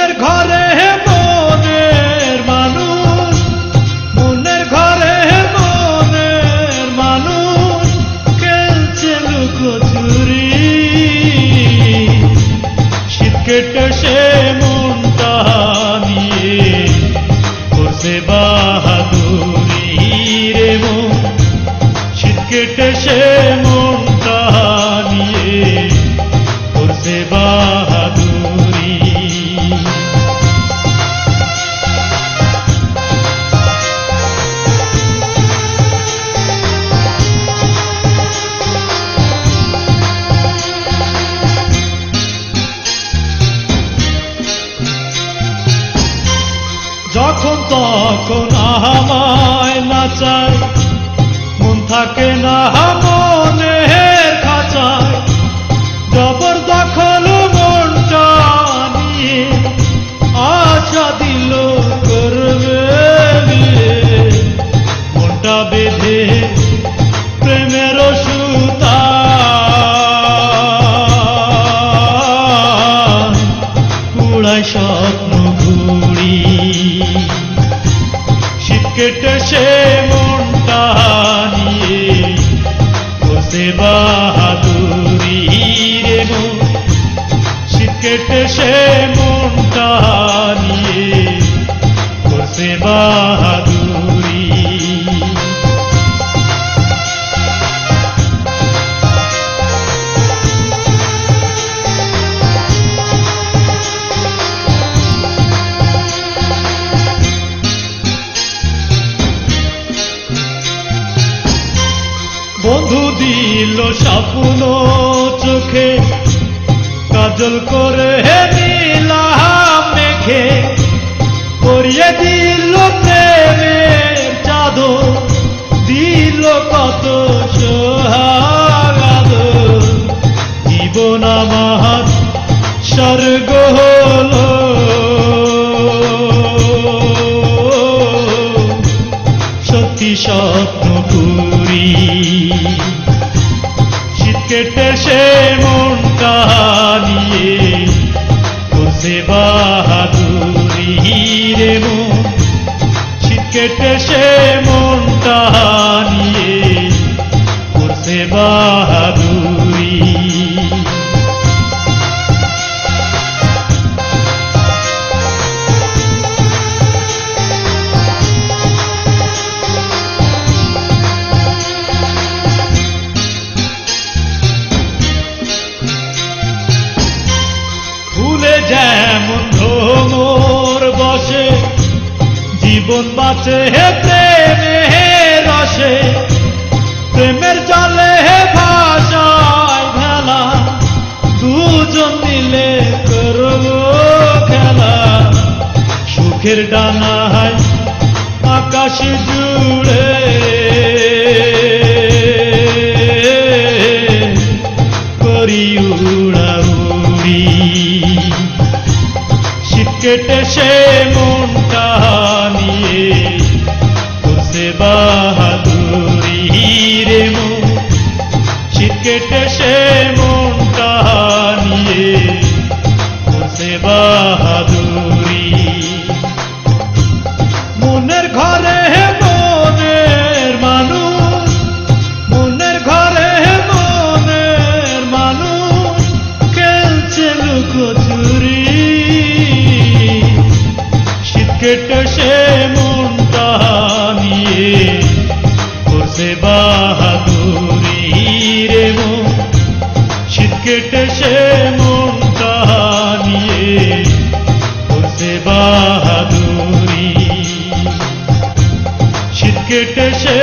মনের ঘরে মনের মানুষ, মনের ঘরে হে মনের মানুষ, খেলছে লুকোচুরি। শীত কেটে সে মনটা নিয়ে করছে বাহাদুরি রে মন। শীত কেটে সে মনটা নিয়ে করছে বা আমায় নাচায়। মন থাকে না মনের শীত কেটে সে মনটা নিয়ে বসে বাহাদুরি রে মন। শীত মনটা নিয়ে বসে বাহাদুরি বন্ধু দিল স্বপ্ন চোখে। কাজল করে নীলাম মেঘে করিয়ে দিল প্রেমের চাদর। দিল কত সোহাগাদ জীবন আমার স্বর্গ সত্যি স্বপ্ন পুরি শীত কেটে সে মনটা নিয়ে বসে বাহাদুরি রে মন। শীত কেটে সে মনটা নিয়ে বসে বাহাদুরি জীবন বাঁচে হে প্রেমে, হে রসে। প্রেমের জলে হে ভাষায় ভেলা। দুজন মিলে করব খেলা। সুখের ডানায় আকাশ জুড়ে। করি উড়াউড়ি। শীত কেটে সে মনটা নিয়ে করছে বাহাদুরি রে মন। শীত কেটে সে মনটা কেটে সে